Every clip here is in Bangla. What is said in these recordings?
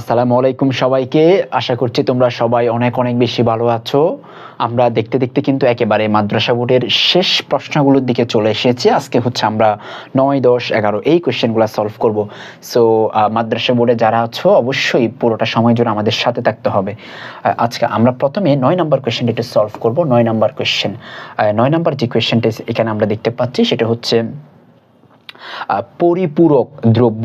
আসসালামু আলাইকুম সবাইকে। আশা করছি তোমরা সবাই অনেক অনেক বেশি ভালো আছো। আমরা দেখতে দেখতে কিন্তু একেবারে মাদ্রাসা বোর্ডের শেষ প্রশ্নগুলোর দিকে চলে এসেছি। আজকে হচ্ছে আমরা নয়, দশ, এগারো এই কোয়েশ্চেনগুলো সলভ করব। সো মাদ্রাসা বোর্ডে যারা আছো, অবশ্যই পুরোটা সময় জুড়ে আমাদের সাথে থাকতে হবে। আজকে আমরা প্রথমে নয় নম্বর কোয়েশ্চেনটা একটু সলভ করব। নয় নম্বর কোয়েশ্চেন নয় নম্বর যে কোয়েশ্চেনটা এখানে আমরা দেখতে পাচ্ছি, সেটা হচ্ছে পরিপূরক দ্রব্য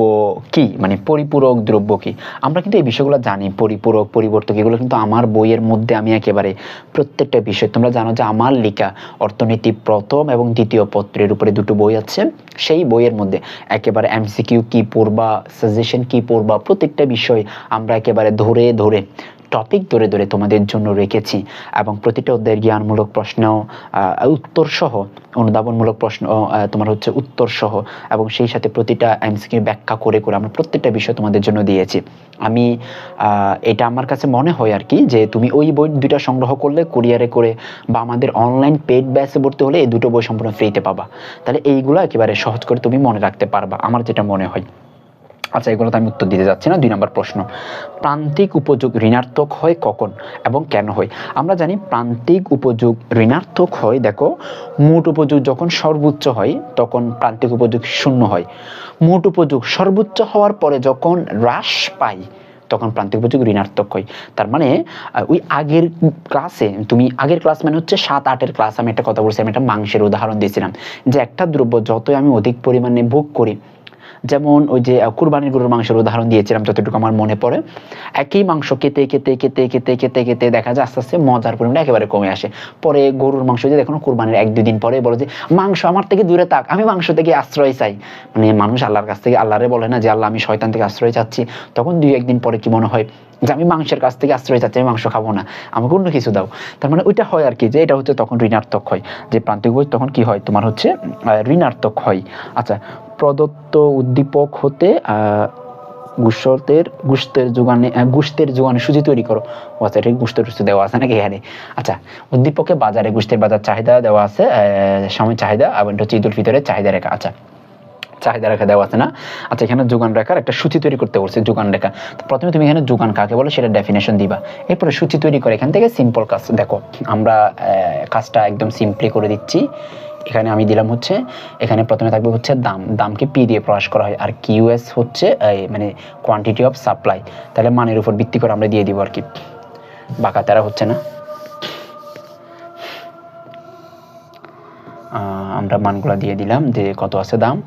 কি? মানে পরিপূরক দ্রব্য কি? আমরা কিন্তু এই বিষয়গুলো জানি, পরিপূরক, পরিবর্তক, এগুলো কিন্তু আমার বইয়ের মধ্যে আমি একেবারে প্রত্যেকটা বিষয়। তোমরা জানো যে আমার লেখা অর্থনীতি প্রথম এবং দ্বিতীয় পত্রের উপরে দুটো বই আছে। সেই বইয়ের মধ্যে একেবারে এমসিকিউ কি পড়বা সাজেশন কি পড়বা, প্রত্যেকটা বিষয় আমরা একেবারে ধরে ধরে টপিক ধরে ধরে তোমাদের জন্য রেখেছি এবং প্রতিটা অধ্যায়ের জ্ঞানমূলক প্রশ্ন উত্তর সহ অনুধাবনমূলক প্রশ্ন তোমার হচ্ছে উত্তর সহ এবং সেই সাথে প্রতিটা এমসিকিউ ব্যাখ্যা করে করে আমরা প্রত্যেকটা বিষয় তোমাদের জন্য দিয়েছি। আমি এটা আমার কাছে মনে হয় আর কি যে তুমি ওই বই দুইটা সংগ্রহ করলে, কুরিয়ারে করে বা আমাদের অনলাইন পেড ব্যাচে ভর্তি হলে এই দুটো বই সম্পূর্ণ ফ্রিতে পাবা। তাহলে এইগুলো একেবারে সহজ করে তুমি মনে রাখতে পারবা, আমার যেটা মনে হয়। আচ্ছা এগুলো তো আমি উত্তর দিতে যাচ্ছি না। দুই নম্বর প্রশ্ন, প্রান্তিক উপযোগ ঋণাত্মক হয় কখন এবং কেন হয়? আমরা জানি প্রান্তিক উপযোগ ঋণাত্মক হয়, দেখো, মোট উপযোগ যখন সর্বোচ্চ হয়, তখন প্রান্তিক উপযোগ শূন্য হয়। মোট উপযোগ সর্বোচ্চ হওয়ার পরে যখন হ্রাস পায় তখন প্রান্তিক উপযোগ ঋণাত্মক হয়। তার মানে ওই আগের ক্লাসে তুমি আগের ক্লাস মানে হচ্ছে সাত, আটের ক্লাস আমি একটা কথা বলছি, আমি একটা মাংসের উদাহরণ দিয়েছিলাম যে একটা দ্রব্য যতই আমি অধিক পরিমাণে ভোগ করি যেমন ওই যে কুরবানির গরুর মাংসের উদাহরণ দিয়েছিলাম, যতটুকু আমার মনে পড়ে, একই মাংস কেটে কেটে কেটে কেটে কেটে কেটে দেখা যায় আস্তে আস্তে মজার পরিমাণটা একেবারে কমে আসে। পরে গরুর মাংস যে দেখো কুরবানির এক, দুই দিন পরে বলে যে, মাংস আমার থেকে দূরে থাক, আমি মাংস থেকে আশ্রয় চাই। মানে মানুষ আল্লাহর কাছ থেকে, আল্লাহরে বলে না যে, আল্লাহ, আমি শয়তান থেকে আশ্রয় চাচ্ছি। তখন দুই, একদিন পরে কি মনে হয় যে, আমি মাংসের কাছ থেকে আশ্রয় চাচ্ছি, আমি মাংস খাব না, আমাকে অন্য কিছু দাও। তার মানে ওইটা হয় আর কি, যে এটা হচ্ছে তখন ঋণাত্মক হয়। যে প্রান্তিক বই তখন কি হয়? তোমার হচ্ছে ঋণাত্মক হয়। আচ্ছা প্রদত্ত উদ্দীপক হতে আহ, গুসতের যোগানে গুস্তের যোগানে সুজি তৈরি করো। ও আচ্ছা এটা গুস্তের টুস্তে দেওয়া আছে নাকি? এখানে আচ্ছা উদ্দীপকে বাজারে গুস্তের বাজার চাহিদা দেওয়া আছে সময় চাহিদা এবং হচ্ছে ঈদুল ফিতরের চাহিদা রেখা। আচ্ছা চাহিদা রেখা দেওয়া আছে না? আচ্ছা এখানে যোগান রেখার একটা সূচি তৈরি করতে বলছে যোগান রেখা। তো প্রথমে তুমি এখানে যোগান কাকে বলো সেটা ডেফিনেশন দিবা। এরপরে সূচি তৈরি করে এখান থেকে সিম্পল কাজ। দেখো আমরা কাজটা একদম সিম্পলি করে দিচ্ছি। এখানে আমি দিলাম হচ্ছে, এখানে প্রথমে থাকবে হচ্ছে দাম। দামকে পি দিয়ে প্রকাশ করা হয় আর কিউএস হচ্ছে মানে কোয়ান্টিটি অফ সাপ্লাই তাহলে মানের উপর ভিত্তি করে আমরা দিয়ে দিব আর কি। বাঁকা তারা হচ্ছে না। আমরা মানগুলো দিয়ে দিলাম যে কত আছে দাম।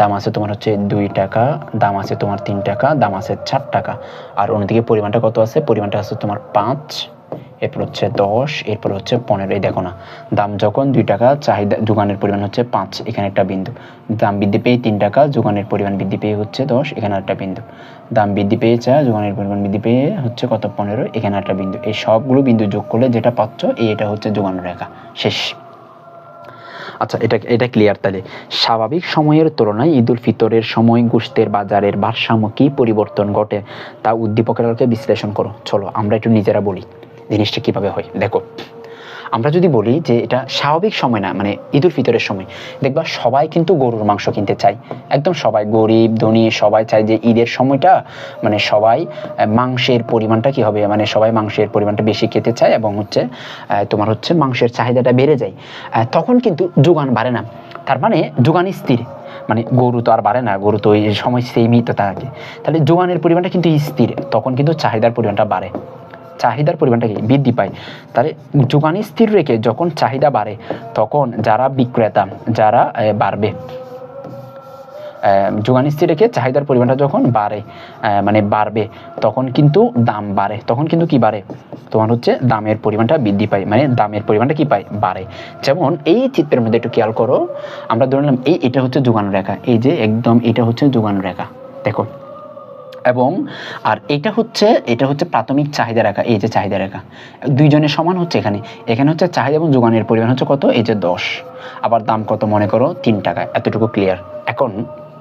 দাম আছে তোমার হচ্ছে দুই টাকা, দাম আছে তোমার তিন টাকা, দাম আছে চার টাকা। আর অন্যদিকে পরিমাণটা কত আছে? পরিমাণটা আছে তোমার পাঁচ এরপর হচ্ছে দশ, এরপর হচ্ছে পনেরো। এই দেখো না, দাম যখন দুই টাকা, চাহিদা, যোগানের পরিমাণ হচ্ছে পাঁচ, এখানে একটা বিন্দু। দাম বৃদ্ধি পেয়ে তিন টাকা, যোগানের পরিমাণ বৃদ্ধি পেয়ে হচ্ছে দশ, এখানে একটা বিন্দু। দাম বৃদ্ধি পেয়ে চা যোগানের পরিমাণ বৃদ্ধি পেয়ে হচ্ছে কত? পনেরো, এখানে একটা বিন্দু। এই সবগুলো বিন্দু যোগ করলে যেটা পাচ্ছ, এই এটা হচ্ছে যোগান রেখা। শেষ। আচ্ছা এটা এটা ক্লিয়ার তাহলে। স্বাভাবিক সময়ের তুলনায় ঈদুল ফিতরের সময় গোষ্ঠের বাজারের ভারসাম্য কী পরিবর্তন ঘটে, তা উদ্দীপকের বিশ্লেষণ করো। চলো, আমরা একটু নিজেরা বলি। জিনিসটা কীভাবে হয়? দেখো, আমরা যদি বলি যে এটা স্বাভাবিক সময় না মানে ঈদুল ফিতরের সময়, দেখবা সবাই কিন্তু গরুর মাংস কিনতে চায়। একদম সবাই, গরিব, ধনী, সবাই চায় যে ঈদের সময়টা মানে সবাই মাংসের পরিমাণটা কি হবে? মানে সবাই মাংসের পরিমাণটা বেশি খেতে চায় এবং হচ্ছে তোমার হচ্ছে মাংসের চাহিদাটা বেড়ে যায়। তখন কিন্তু যোগান বাড়ে না। তার মানে যোগান স্থির। মানে গরু তো আর বাড়ে না, গরু তো ওই সময় সেমই তো থাকে। তাহলে যোগানের পরিমাণটা কিন্তু স্থির। তখন কিন্তু চাহিদার পরিমাণটা বাড়ে। চাহিদার পরিমাণটা কি বৃদ্ধি পায়। তাহলে যোগান স্থির রেখে যখন চাহিদা বাড়ে, তখন যারা বিক্রেতা, যারা বাড়বে যোগান স্থির রেখে চাহিদার পরিমাণটা যখন বাড়ে মানে বাড়বে, তখন কিন্তু দাম বাড়ে। তখন কিন্তু কি বাড়ে? তোমার হচ্ছে দামের পরিমাণটা বৃদ্ধি পায়। মানে দামের পরিমাণটা কি পায়? বাড়ে। যেমন এই চিত্রের মধ্যে একটু খেয়াল করো, আমরা ধরে নিলাম এই, এটা হচ্ছে যোগান রেখা। এই যে একদম এটা হচ্ছে যোগান রেখা। দেখো এবং আর এটা হচ্ছে এটা হচ্ছে প্রাথমিক চাহিদা রেখা, এই যে চাহিদা রেখা। দুইজনের সমান হচ্ছে এখানে। এখানে হচ্ছে চাহিদা এবং যোগানের পরিমাণ হচ্ছে কত? এই যে দশ। আবার দাম কত মনে করো? তিন টাকা। এতটুকু ক্লিয়ার এখন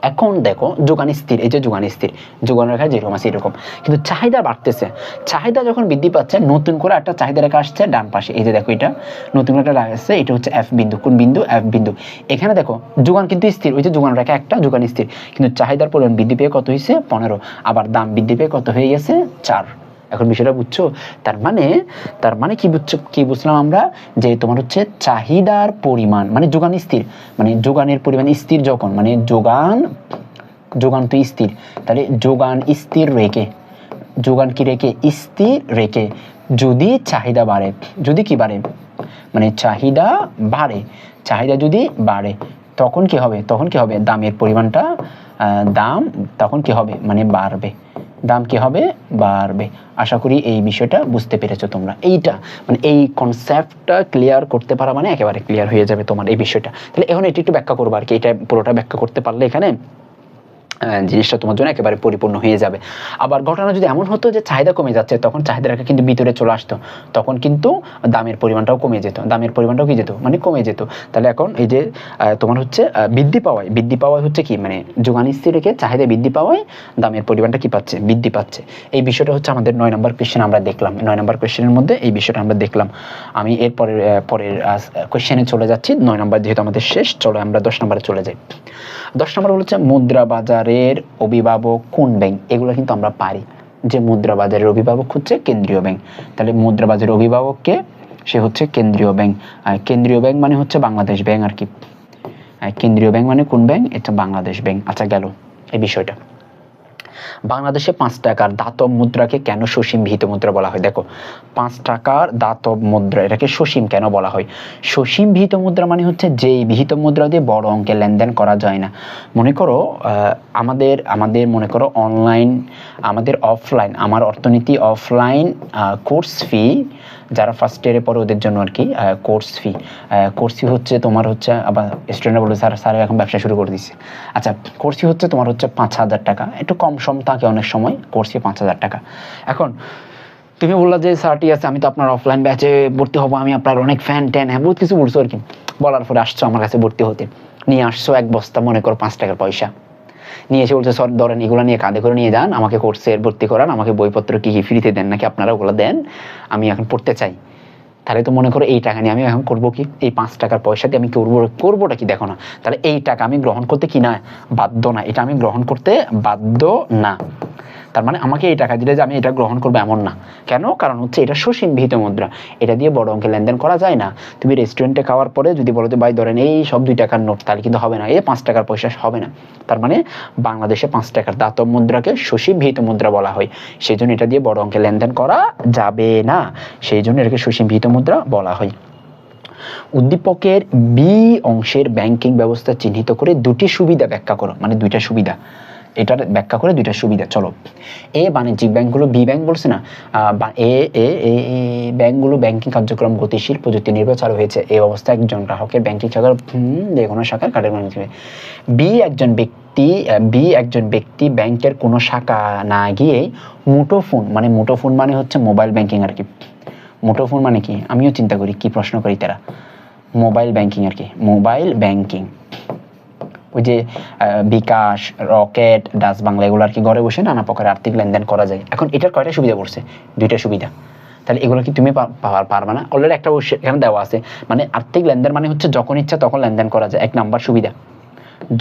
এখন দেখো যোগান স্থির, এই যে যোগান স্থির যোগান রেখা যেরকম আছে এরকম। কিন্তু চাহিদা বাড়তেছে। চাহিদা যখন বৃদ্ধি পাচ্ছে, নতুন করে একটা চাহিদা রেখা আসছে ডান পাশে। এই যে দেখো এটা, নতুন করে একটা রেখা আসছে, এটা হচ্ছে এফ বিন্দু। কোন বিন্দু? এফ বিন্দু। এখানে দেখো, যোগান কিন্তু স্থির, ওই যে যোগান রেখা একটা, যোগান স্থির। কিন্তু চাহিদার পরিমাণ বৃদ্ধি পেয়ে কত হয়েছে? পনেরো। আবার দাম বৃদ্ধি পেয়ে কত হয়ে গেছে? চার। এখন বিষয়টা বুঝছ? তার মানে তার মানে কি বুঝছ, কি বুঝলাম আমরা? যে তোমার হচ্ছে চাহিদার পরিমাণ মানে যোগান স্থির মানে যোগানের পরিমাণ স্থির যখন মানে যোগান যোগান তো স্থির, তাহলে যোগান স্থির রেখে, যোগান কি রেখে? স্থির রেখে, যদি চাহিদা বাড়ে, যদি কি বাড়ে? মানে চাহিদা বাড়ে, চাহিদা যদি বাড়ে, তখন কি হবে? তখন কি হবে? দামের পরিমাণটা দাম তখন কি হবে? মানে বাড়বে। দাম কি হবে? বাড়বে। আশা করি এই বিষয়টা বুঝতে পেরেছ তোমরা। এইটা মানে এই কনসেপ্টটা ক্লিয়ার করতে পারা মানে একেবারে ক্লিয়ার হয়ে যাবে তোমার এই বিষয়টা। তাহলে এখন এটি একটু ব্যাখ্যা করব আর কি। এটা পুরোটা ব্যাখ্যা করতে পারলে এখানে জিনিসটা তোমার জন্য একেবারে পরিপূর্ণ হয়ে যাবে। আবার ঘটনা যদি এমন হতো যে চাহিদা কমে যাচ্ছে, তখন চাহিদা রেখা কিন্তু ভিতরে চলে আসতো। তখন কিন্তু দামের পরিমাণটাও কমে যেত। দামের পরিমাণটাও কি যেত? মানে কমে যেত। তাহলে এখন এই যে তোমার হচ্ছে বৃদ্ধি পাওয়ায় বৃদ্ধি পাওয়ায় হচ্ছে কি? মানে যোগান স্থির রেখে চাহিদা বৃদ্ধি পাওয়ায় দামের পরিমাণটা কি পাচ্ছে? বৃদ্ধি পাচ্ছে। এই বিষয়টা হচ্ছে আমাদের নয় নম্বর কোয়েশ্চেন আমরা দেখলাম। নয় নম্বর কোয়েশ্চেনের মধ্যে এই বিষয়টা আমরা দেখলাম। আমি এর পরের পরের কোয়েশ্চেনে চলে যাচ্ছি। নয় নম্বর যেহেতু আমাদের শেষ, চলো আমরা দশ নম্বরে চলে যাই। দশ নম্বর হচ্ছে মুদ্রা বাজারের অভিভাবক কোন ব্যাংক? এগুলো কিন্তু আমরা পারি। যে মুদ্রা বাজারের অভিভাবক হচ্ছে কেন্দ্রীয় ব্যাংক। তাহলে মুদ্রা বাজারের অভিভাবককে সে হচ্ছে কেন্দ্রীয় ব্যাংক। আর কেন্দ্রীয় ব্যাংক মানে হচ্ছে বাংলাদেশ ব্যাংক আর কি। কেন্দ্রীয় ব্যাংক মানে কোন ব্যাংক? এটা বাংলাদেশ ব্যাংক। আচ্ছা গেল এই বিষয়টা। বাংলাদেশে পাঁচ টাকার দাতব মুদ্রাকে কেন সসীম ভিত মুদ্রা বলা হয়? দেখো, পাঁচ টাকার দাতব মুদ্রা, এটাকে সসীম কেন বলা হয়? সসীম ভিত মুদ্রা মানে হচ্ছে যেই বিহিত মুদ্রা দিয়ে বড় অঙ্কে লেনদেন করা যায় না। মনে করো আমাদের আমাদের মনে করো অনলাইন আমাদের অফলাইন আমার অর্থনীতি অফলাইন কোর্স ফি যারা ফার্স্ট ইয়ারে পড়ে ওদের জন্য আর কি কোর্স ফি কোর্স ফি হচ্ছে তোমার হচ্ছে, আবার স্টুডেন্টরা বলবে, স্যার স্যার, এখন ব্যবসা শুরু করে দিচ্ছে আচ্ছা কোর্স ফি হচ্ছে তোমার হচ্ছে পাঁচ হাজার টাকা। একটু কম সম, থাকে অনেক সময় কোর্স পাঁচ হাজার টাকা। এখন, তুমি বললা যে স্যারটি আছে, আমি তো আপনার অফলাইন ব্যাচে ভর্তি হব, আমি আপনার অনেক ফ্যান ট্যান হ্যাঁ বহুত কিছু বলছো আর কি। বলার পরে আসছো আমার কাছে ভর্তি হতে। নিয়ে আসছো এক বস্তা, মনে করো পাঁচ টাকার পয়সা। নিয়ে এসে বলছে স্যার ধরেন, এগুলো নিয়ে কাঁধে করে নিয়ে যান, আমাকে কোর্সে ভর্তি করান, আমাকে বইপত্র কি কি ফ্রিতে দেন, নাকি আপনারা ওগুলো দেন? আমি এখন পড়তে চাই। তাহলে তো মনে করো এই টাকা নিয়ে আমি এখন করব কি? এই পাঁচ টাকার পয়সা দিয়ে আমি করব, করবোটা কি? দেখো না। তাহলে এই টাকা আমি গ্রহণ করতে কি না? বাধ্য না। এটা আমি গ্রহণ করতে বাধ্য না। তার মানে আমাকে এই টাকা দিলে যে আমি এটা গ্রহণ করব এমন না। কেন? কারণ হচ্ছে এটা সসীম বিহিত মুদ্রা। এটা দিয়ে বড় অঙ্কে লেনদেন করা যায় না। তুমি রেস্টুরেন্টে খাওয়ার পরে যদি বলো যে, ভাই, ধরেন এই সব দুই টাকার নোট, তাহলে কিন্তু হবে না। এই পাঁচ টাকার পয়সা হবে না। তার মানে বাংলাদেশে পাঁচ টাকার দাতব মুদ্রাকে সসীম বিহিত মুদ্রা বলা হয়। সেই জন্য এটা দিয়ে বড় অঙ্কে লেনদেন করা যাবে না। সেই জন্য এটাকে সসীম বিহিত মুদ্রা বলা হয়। উদ্দীপকের বি অংশের ব্যাংকিং ব্যবস্থা চিহ্নিত করে দুটি সুবিধা ব্যাখ্যা করো। মানে দুইটা সুবিধা। এটার ব্যাখ্যা করে দুইটা সুবিধা, চলো। এ বাণিজ্যিক ব্যাংকগুলো, বি ব্যাংক বলছে না এ এ এ ব্যাংকগুলো ব্যাংকিং কার্যক্রম গতিশীল প্রযুক্তি নির্ভর চালু হয়েছে। এই অবস্থায় একজন গ্রাহকের ব্যাংকিং শাখার যে কোনো শাখার কার্ডের মাধ্যমে বি একজন ব্যক্তি বি একজন ব্যক্তি ব্যাংকের কোনো শাখা না গিয়ে মুঠোফোন মানে মুঠোফোন মানে হচ্ছে মোবাইল ব্যাংকিং আর কি। মুঠোফোন মানে কি? আমিও চিন্তা করি, কি প্রশ্ন করি তারা? মোবাইল ব্যাংকিং আর কি, মোবাইল ব্যাংকিং। ওই যে বিকাশ, রকেট, ডাচ বাংলা এগুলো আর কি ঘরে বসে নানা প্রকার আর্থিক লেনদেন করা যায়? এখন এটার কয়টা সুবিধা পড়ছে? দুইটা সুবিধা। তাহলে এগুলো কি তুমি পারবে না? অলরেডি একটা এখানে দেওয়া আছে। মানে আর্থিক লেনদেন মানে হচ্ছে যখন ইচ্ছা তখন লেনদেন করা যায়। এক নাম্বার সুবিধা।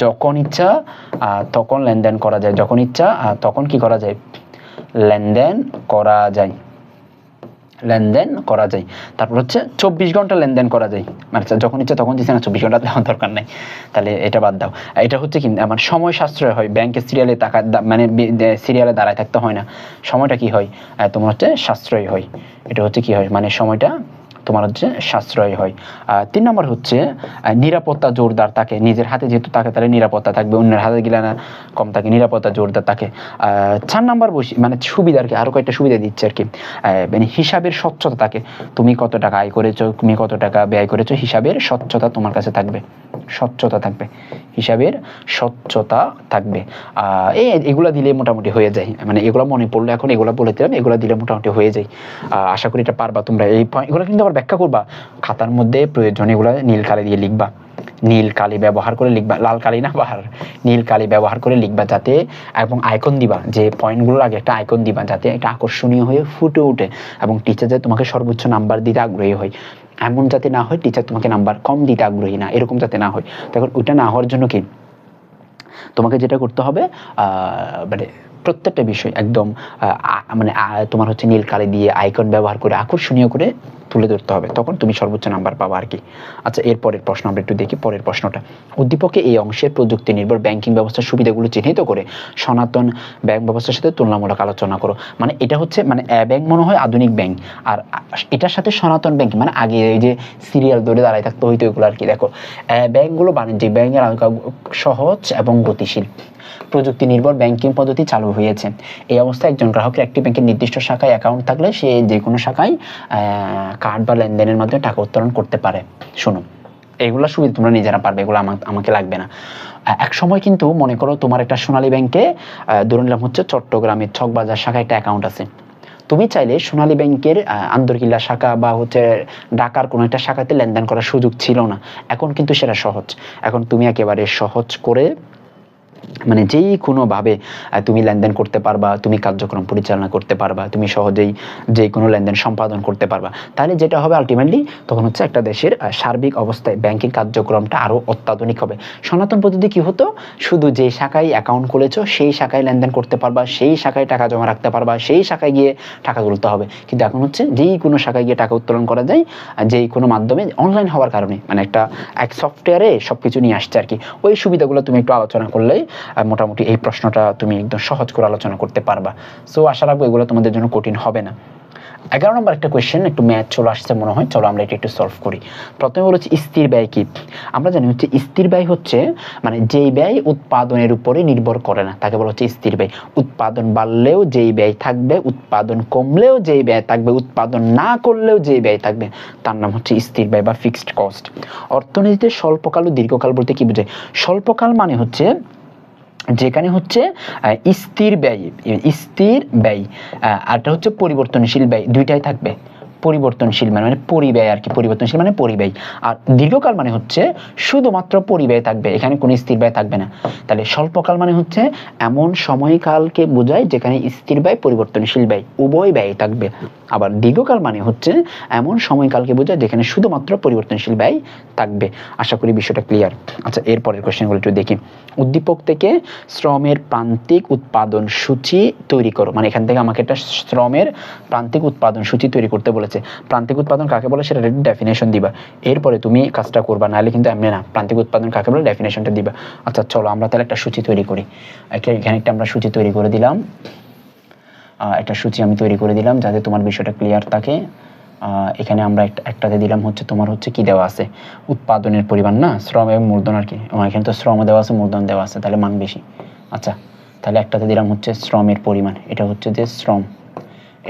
যখন ইচ্ছা তখন লেনদেন করা যায়। যখন ইচ্ছা তখন কি করা যায়? লেনদেন করা যায়। লেনদেন করা যায়। তারপর হচ্ছে চব্বিশ ঘণ্টা লেনদেন করা যায়। মানে যখন ইচ্ছে তখন দিচ্ছে না, চব্বিশ ঘণ্টা দেওয়ার দরকার নেই। তাহলে এটা বাদ দাও। এটা হচ্ছে কি, আমার সময় সাশ্রয় হয়। ব্যাংকে সিরিয়ালে টাকা মানে সিরিয়ালে দাঁড়ায় থাকতে হয় না। সময়টা কি হয়? তোমার হচ্ছে সাশ্রয় হয়। এটা হচ্ছে কি হয়? মানে সময়টা তোমার হচ্ছে সাশ্রয় হয়। তিন নম্বর হচ্ছে নিরাপত্তা জোরদার থাকে নিজের হাতে যেহেতু থাকে তাহলে নিরাপত্তা থাকবে, অন্যের হাতে গেলে না কম থাকে, নিরাপত্তা জোরদার থাকে চার নম্বর বসি মানে সুবিধা আর কি আরও কয়েকটা সুবিধা দিচ্ছে আর কি। মানে হিসাবের স্বচ্ছতা থাকে তুমি কত টাকা আয় করেছ, তুমি কত টাকা ব্যয় করেছ, হিসাবের স্বচ্ছতা তোমার কাছে থাকবে। স্বচ্ছতা থাকবে। হিসাবের স্বচ্ছতা থাকবে। এই এগুলা দিলে মোটামুটি হয়ে যায়। মানে এগুলো মনে পড়ল, এখন এগুলো বলে দিলাম, এগুলো দিলে মোটামুটি হয়ে যায়। আশা করি এটা পারবা তোমরা। এই point- এগুলো কিন্তু আবার ব্যাখ্যা করবা? খাতার মধ্যে প্রয়োজন এগুলো নীল কালে দিয়ে লিখবা। নীল কালি ব্যবহার করে লিখবা। লাল কালি না বাহার? নীল কালি ব্যবহার করে লিখবা যাতে এবং আইকন দিবা। যে পয়েন্টগুলোর আগে একটা আইকন দিবা যাতে এটা আকর্ষণীয় হয়ে ফুটে ওঠে এবং টিচার যাতে তোমাকে সর্বোচ্চ নাম্বার দিতে আগ্রহী হয়। এমন যাতে না হয় টিচার তোমাকে নাম্বার কম দিতে আগ্রহী না। এরকম যাতে না হয়। তখন ওইটা না হওয়ার জন্য কি? তোমাকে যেটা করতে হবে মানে প্রত্যেকটা বিষয় একদম মানে তোমার হচ্ছে নীল কালি দিয়ে আইকন ব্যবহার করে আকর্ষণীয় করে তুলে ধরতে হবে, তখন তুমি সর্বোচ্চ নাম্বার পাবা আর কি। আচ্ছা এর পরের প্রশ্ন, আমরা একটু দেখি পরের প্রশ্নটা। উদ্দীপকে এই অংশের প্রযুক্তি নির্ভর ব্যাংকিং ব্যবস্থার সুবিধাগুলো চিহ্নিত করে সনাতন ব্যাংক ব্যবস্থার সাথে তুলনামূলক আলোচনা করো। মানে এটা হচ্ছে মানে ব্যাংক মনে হয় আধুনিক ব্যাংক আর এটার সাথে সনাতন ব্যাংক মানে আগে এই যে সিরিয়াল ধরে দাঁড়ায় থাকতো হইতো এগুলো আর কি, দেখো। ব্যাংকগুলো বাণিজ্যিক ব্যাংকের সহজ এবং গতিশীল। প্রযুক্তি নির্ভর ব্যাংকিং পদ্ধতি চালু হয়েছে। এই অবস্থায় একজন গ্রাহকের একটি ব্যাংকের নির্দিষ্ট শাখায় অ্যাকাউন্ট থাকলে সে যে কোনো শাখায় কার্ড বা লেনদেনের মাধ্যমে টাকা উত্তোলন করতে পারে। শুনো এগুলো সুবিধা তোমরা নিজেরা পারবে, এগুলো আমাকে লাগবে না। এক সময় কিন্তু মনে করো তোমার একটা সোনালী ব্যাংকে ধরে নিলাম হচ্ছে চট্টগ্রামের ছকবাজার শাখায় একটা অ্যাকাউন্ট আছে। তুমি চাইলে সোনালী ব্যাংকের আন্দরকিল্লা শাখা বা হচ্ছে ঢাকার কোনো একটা শাখাতে লেনদেন করার সুযোগ ছিল না। এখন কিন্তু সেটা সহজ। এখন তুমি একেবারে সহজ করে মানে যেই কোনোভাবে তুমি লেনদেন করতে পারবা, তুমি কার্যক্রম পরিচালনা করতে পারবা, তুমি সহজেই যে কোনো লেনদেন সম্পাদন করতে পারবা, তাহলে যেটা হবে আলটিমেটলি তখন হচ্ছে একটা দেশের সার্বিক অবস্থায় ব্যাংকিং কার্যক্রমটা আরও অত্যাধুনিক হবে। সনাতন পদ্ধতি কি হতো? শুধু যে শাখায় অ্যাকাউন্ট খুলেছো, সেই শাখায় লেনদেন করতে পারবা, সেই শাখায় টাকা জমা রাখতে পারবা, সেই শাখায় গিয়ে টাকা তুলতে হবে। কিন্তু এখন হচ্ছে যেই কোনো শাখায় গিয়ে টাকা উত্তোলন করা যায় যেই কোনো মাধ্যমে অনলাইন হওয়ার কারণে মানে একটা এক সফটওয়্যারে সব কিছু নিয়ে আসছে আর কি। ওই সুবিধাগুলো তুমি একটু আলোচনা করলেই মোটামুটি এই প্রশ্নটা তুমি একদম সহজ করে আলোচনা করতে পারবা। সো আশা রাখব এগুলো তোমাদের জন্য কঠিন হবে না। এগারো নম্বর একটা কোয়েশ্চেন একটু ম্যাথ চলে আসছে মনে হয়। চলো আমরা এটা একটু সলভ করি। প্রথমে বলেছি, স্থির ব্যয় কি? আমরা জানি হচ্ছে স্থির ব্যয় হচ্ছে মানে যেই ব্যয় উৎপাদনের উপরে নির্ভর করে না, তাকে বলা হচ্ছে স্থির ব্যয়। উৎপাদন বাড়লেও যেই ব্যয় থাকবে, উৎপাদন কমলেও যেই ব্যয় থাকবে, উৎপাদন না করলেও যেই ব্যয় থাকবে, তার নাম হচ্ছে স্থির ব্যয় বা ফিক্সড কস্ট অর্থনীতিতে স্বল্পকাল ও দীর্ঘকাল বলতে কি বোঝায়? স্বল্পকাল মানে হচ্ছে যেখানে হচ্ছে স্থির ব্যয় স্থির ব্যয় আরটা হচ্ছে পরিবর্তনশীল ব্যয় দুইটাই থাকবে। পরিবর্তনশীল মানে মানে পরিব্যয় আর কি, পরিবর্তনশীল মানে পরিব্যয়। আর দীর্ঘকাল মানে হচ্ছে শুধুমাত্র পরিব্যয় থাকবে, এখানে কোনো স্থির ব্যয় থাকবে না। তাহলে স্বল্পকাল মানে হচ্ছে এমন সময়কালকে বোঝায় যেখানে স্থির ব্যয়, পরিবর্তনশীল ব্যয়, উভয় ব্যয় থাকবে। আবার দীর্ঘকাল মানে হচ্ছে এমন সময়কালকে বোঝায় যেখানে শুধুমাত্র পরিবর্তনশীল ব্যয় থাকবে। আশা করি বিষয়টা ক্লিয়ার আচ্ছা এরপরের কোশ্চেনগুলো একটু দেখি। উদ্দীপক থেকে শ্রমের প্রান্তিক উৎপাদন সূচি তৈরি করো। মানে এখান থেকে আমাকে একটা শ্রমের প্রান্তিক উৎপাদন সূচি তৈরি করতে বলেছে। প্রান্তিক উৎপাদন কাকে বলে সেটা ডেফিনেশন দিবা। এরপরে তুমি কাজটা করবা, নাহলে কিন্তু এমনি না। প্রান্তিক উৎপাদন কাকে বলে ডেফিনেশনটা দিবা। আচ্ছা চলো আমরা তাহলে একটা সূচি তৈরি করি। একটা এখানে একটা আমরা সূচি তৈরি করে দিলাম। একটা সূচি আমি তৈরি করে দিলাম যাতে তোমার বিষয়টা ক্লিয়ার থাকে। এখানে আমরা একটা, একটাতে দিলাম হচ্ছে তোমার হচ্ছে কি দেওয়া আছে? উৎপাদনের পরিমাণ না? শ্রম এবং মূলধন আর কি। এখানে তো শ্রম দেওয়া আছে, মূলধন দেওয়া আছে, তাহলে মান বেশি। আচ্ছা তাহলে একটাতে দিলাম হচ্ছে শ্রমের পরিমাণ। এটা হচ্ছে যে শ্রম।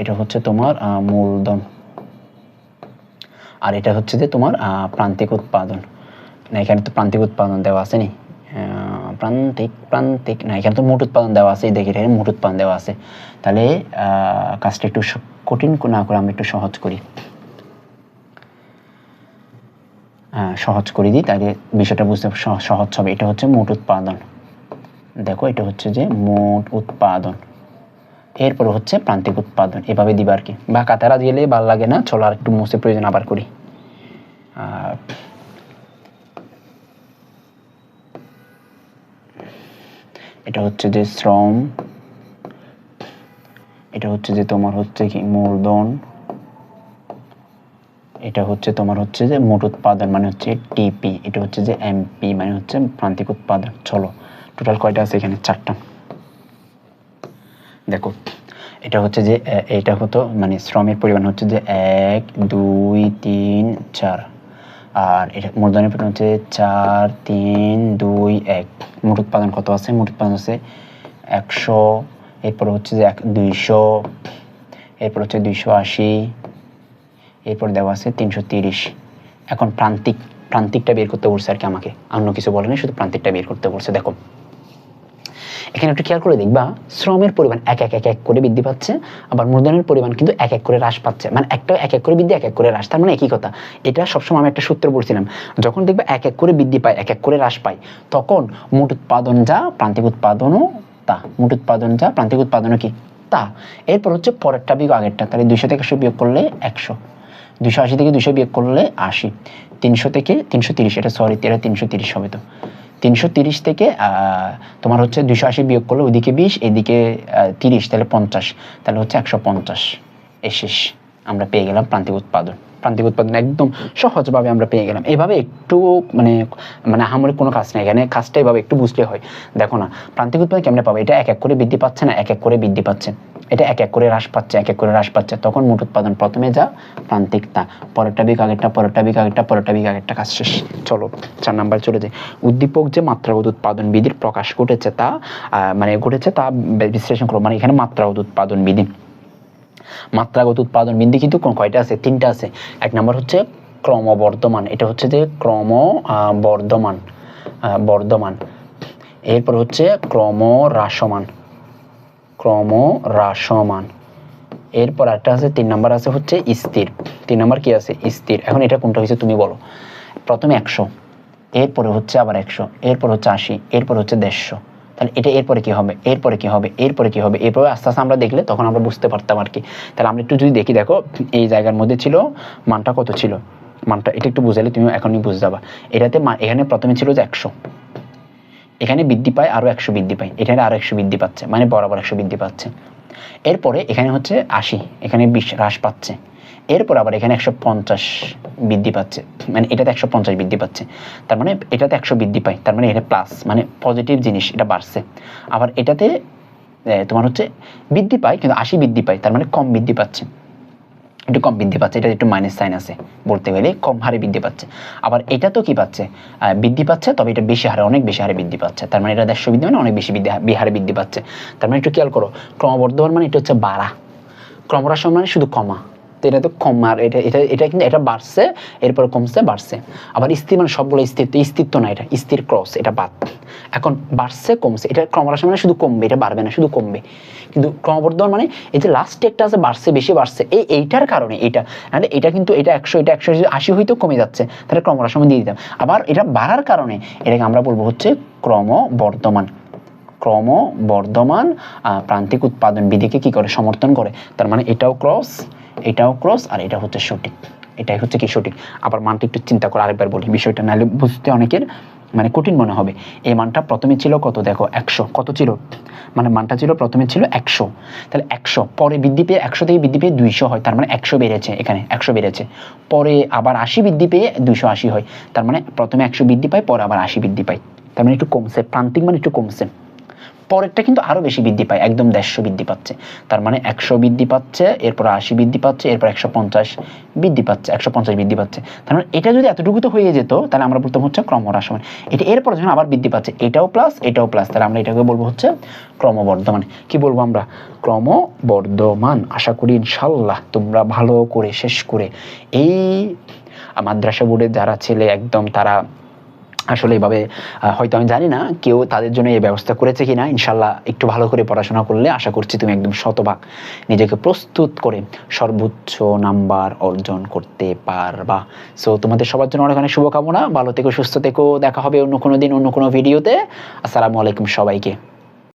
এটা হচ্ছে তোমার মূলধন। আর এটা হচ্ছে যে তোমার প্রান্তিক উৎপাদন। না, এখানে তো প্রান্তিক উৎপাদন দেওয়া আছে নি? প্রান্তিক প্রান্তিক, না, এখানে তো মোট উৎপাদন দেওয়া আছে দেখি এখানে মোট উৎপাদন দেওয়া আছে। তাহলে কাজটা একটু কঠিন না করে আমরা একটু সহজ করি। সহজ করে দিই, তাহলে বিষয়টা বুঝতে সহ- সহজ হবে। এটা হচ্ছে মোট উৎপাদন। দেখো, এটা হচ্ছে যে মোট উৎপাদন। এরপর হচ্ছে প্রান্তিক উৎপাদন। এভাবে দিবা আর কি। বা কাতারা দিলে ভালো লাগে না চলো আর একটু মুছে প্রয়োজন আবার করি। আর এটা হচ্ছে যে শ্রম, এটা হচ্ছে যে তোমার হচ্ছে কি মূলধন, এটা হচ্ছে তোমার হচ্ছে যে মোট উৎপাদন মানে হচ্ছে টিপি, এটা হচ্ছে যে এমপি মানে হচ্ছে প্রান্তিক উৎপাদন চলো, টোটাল কয়টা আছে এখানে? চারটা। দেখো, এটা হচ্ছে যে এটা হতো মানে শ্রমের পরিমাণ হচ্ছে যে এক, দুই, তিন, চার। আর এটা মূলধনের পরিমাণ হচ্ছে চার, তিন, দুই, এক। মোট উৎপাদন কত আছে? মোট উৎপাদন আছে একশো, এরপর হচ্ছে যে এক, দুইশো, এরপর হচ্ছে দুইশো আশি, এরপর দেওয়া আছে তিনশো তিরিশ। এখন প্রান্তিক, প্রান্তিকটা বের করতে বলছে আর কি আমাকে। অন্য কিছু বলেনি শুধু প্রান্তিকটা বের করতে বলছে, দেখো। এখানে একটু খেয়াল করে দেখবা, শ্রমের পরিমাণ এক এক এক এক করে বৃদ্ধি পাচ্ছে, আবার মূলধনের পরিমাণ কিন্তু এক এক করে হ্রাস পাচ্ছে। মানে একটা এক এক করে বৃদ্ধি, এক এক করে হ্রাস। তার মানে একই কথা। এটা সবসময় আমি একটা সূত্র বলছিলাম যখন দেখবে এক এক করে বৃদ্ধি পায়, এক এক করে হ্রাস পায়, তখন মোট উৎপাদন যা, প্রান্তিক উৎপাদনও তা। মোট উৎপাদন যা, প্রান্তিক উৎপাদনও কি? তা। এরপর হচ্ছে পরেরটা বিয়োগ, আগেরটা। তাহলে দুইশো থেকে একশো বিয়োগ করলে একশো। দুশো আশি থেকে দুশো বিয়োগ করলে আশি। তিনশো থেকে তিনশো তিরিশ, এটা সরি এটা তিনশো তিরিশ হবে তো। তিনশো তিরিশ থেকে তোমার হচ্ছে দুশো আশি বিয়োগ করলে ওইদিকে বিশ, এদিকে তিরিশ, তাহলে পঞ্চাশ, তাহলে হচ্ছে একশো পঞ্চাশ। এ শেষ, আমরা পেয়ে গেলাম প্রান্তিক উৎপাদন। প্রান্তিক উৎপাদন একদম সহজভাবে আমরা পেয়ে গেলাম। এভাবে একটু মানে মানে আহামরি কোনো কাজ নেই। এখানে কাজটা এভাবে একটু বুঝলে হয়। দেখো না, প্রান্তিক উৎপাদন কেমনে পাবো? এটা এক এক করে বৃদ্ধি পাচ্ছে না, এক এক করে বৃদ্ধি পাচ্ছে। এটা এক এক করে হ্রাস পাচ্ছে, এক এক করে হ্রাস পাচ্ছে। তখন মোট উৎপাদন প্রথমে যা, প্রান্তিক তা। পরেরটা বিক আগেরটা, পরেরটা বিক আগেরটা, পরেরটা বিক আগেরটা কাজ শেষ। চলো, চার নাম্বার চলে যাই। উদ্দীপক যে মাত্রাগত উৎপাদন বিধির প্রকাশ ঘটেছে তা মানে ঘটেছে তা বিশ্লেষণ করো। মানে এখানে মাত্রাগত উৎপাদন বিধি। মাত্রাগত উৎপাদন বৃদ্ধি কিন্তু কোন- কয়টা আছে? তিনটা আছে। এক নম্বর হচ্ছে ক্রমবর্ধমান। এটা হচ্ছে যে ক্রম বর্ধমান বর্ধমান। এরপর হচ্ছে ক্রম হ্রাসমান ক্রম হ্রাসমান এরপর একটা আছে, তিন নাম্বার আছে হচ্ছে স্থির। তিন নাম্বার কি আছে? স্থির। এখন এটা কোনটা হয়েছে তুমি বলো। প্রথমে একশো, এরপরে হচ্ছে আবার একশো, এরপর হচ্ছে আশি, এরপর হচ্ছে দেড়শো। তাহলে এটা এরপরে কি হবে? এরপরে কি হবে? এরপরে কি হবে? এরপরে আস্তে আস্তে আমরা দেখলে তখন আমরা বুঝতে পারতাম আর কি। তাহলে আমরা একটু যদি দেখি, দেখো, এই জায়গার মধ্যে ছিল, মানটা কত ছিল? মানটা এটা একটু বুঝালে তুমি এখনই বুঝে যাবা। এটাতে এখানে প্রথমে ছিল যে একশো। এখানে বৃদ্ধি পায় আরও একশো বৃদ্ধি পায়। এখানে আরও একশো বৃদ্ধি পাচ্ছে মানে বরাবর একশো বৃদ্ধি পাচ্ছে। এরপরে এখানে হচ্ছে আশি, এখানে বিশ হ্রাস পাচ্ছে। এরপর আবার এখানে একশো পঞ্চাশ বৃদ্ধি পাচ্ছে। মানে এটাতে একশো পঞ্চাশ বৃদ্ধি পাচ্ছে। তার মানে এটাতে একশো বৃদ্ধি পায়। তার মানে এটা প্লাস মানে পজিটিভ জিনিস, এটা বাড়ছে। আবার এটাতে তোমার হচ্ছে বৃদ্ধি পায়, কিন্তু আশি বৃদ্ধি পায়। তার মানে কম বৃদ্ধি পাচ্ছে। একটু কম বৃদ্ধি পাচ্ছে এটা একটু মাইনাস সাইন আছে বলতে গেলে, কম হারে বৃদ্ধি পাচ্ছে। আবার এটা তো কি পাচ্ছে? বৃদ্ধি পাচ্ছে, তবে এটা বেশি হারে, অনেক বেশি হারে বৃদ্ধি পাচ্ছে। তার মানে এটা দেড়শো বৃদ্ধি মানে অনেক বেশি বৃদ্ধি হারে বৃদ্ধি পাচ্ছে। তার মানে একটু খেয়াল করো, ক্রমবর্ধমান মানে এটা হচ্ছে বাড়া। ক্রমহ্রাসমান মানে শুধু কমা। এটা তো কম আর এটা এটা এটা কিন্তু এটা বাড়ছে এরপর কমছে বাড়ছে। আবার স্থির মানে সবগুলো স্থির স্থির না এটা স্থির ক্রস এটা বাদ। এখন বাড়ছে কমছে এটা ক্রমহ্রাসমান মানে শুধু কমবে এটা বাড়বে না শুধু কমবে। কিন্তু ক্রমবর্ধমান মানে এই যে লাস্ট একটা আছে বাড়ছে বেশি বাড়ছে এই এইটার কারণে এটা নাহলে এটা কিন্তু এটা একশো এটা একশো আশি হইতেও কমে যাচ্ছে তাহলে ক্রমহ্রাসমান দিয়ে দিতাম। আবার এটা বাড়ার কারণে এটাকে আমরা বলব হচ্ছে ক্রমবর্ধমান। ক্রম বর্ধমান আহ, প্রান্তিক উৎপাদন বিধিকে কি করে? সমর্থন করে। তার মানে এটাও ক্রস এটাও ক্রস আর এটা হচ্ছে সঠিক। এটাই হচ্ছে কি সঠিক। আবার মানটা একটু চিন্তা করে আরেকবার বলি, বিষয়টা নাহলে বুঝতে অনেকের মানে কঠিন মনে হবে। এই মানটা প্রথমে ছিল কত? দেখো, একশো। কত ছিল? মানে মানটা ছিল প্রথমে ছিল একশো। তাহলে একশো। পরে বৃদ্ধি পেয়ে একশো থেকে বৃদ্ধি পেয়ে দুইশো হয়। তার মানে একশো বেড়েছে এখানে, একশো বেড়েছে। পরে আবার আশি বৃদ্ধি পেয়ে দুইশো আশি হয়। তার মানে প্রথমে একশো বৃদ্ধি পায়, পরে আবার আশি বৃদ্ধি পায়। তার মানে একটু কমছে। প্রান্তিক মানে একটু কমছে। পরেরটা কিন্তু আরও বেশি বৃদ্ধি পায়, একদম দেড়শো বৃদ্ধি পাচ্ছে। তার মানে একশো বৃদ্ধি পাচ্ছে, এরপর আশি বৃদ্ধি পাচ্ছে, এরপর একশো পঞ্চাশ বৃদ্ধি পাচ্ছে, একশো পঞ্চাশ বৃদ্ধি পাচ্ছে। তার মানে এটা যদি এতটুকু তো হয়ে যেত, তাহলে আমরা বলতাম হচ্ছে ক্রমহ্রাসমান। এটা এরপর যখন আবার বৃদ্ধি পাচ্ছে, এটাও প্লাস এটাও প্লাস তাহলে আমরা এটাকে বলব হচ্ছে ক্রমবর্ধমান। কি বলব আমরা? ক্রমবর্ধমান। আশা করি ইনশাল্লাহ তোমরা ভালো করে শেষ করে এই মাদ্রাসা বোর্ডের যারা ছেলে, একদম তারা আসলে এভাবে হয়তো আমি জানি না কেউ তাদের জন্য এই ব্যবস্থা করেছে কিনা ইনশাল্লাহ একটু ভালো করে পড়াশোনা করলে আশা করছি তুমি একদম শতভাগ নিজেকে প্রস্তুত করে সর্বোচ্চ নাম্বার অর্জন করতে পারবা। সো তোমাদের সবার জন্য অনেক অনেক শুভকামনা, ভালো থেকো, সুস্থ থেকো, দেখা হবে অন্য কোনো দিন, অন্য কোনো ভিডিওতে। আসসালামু আলাইকুম সবাইকে।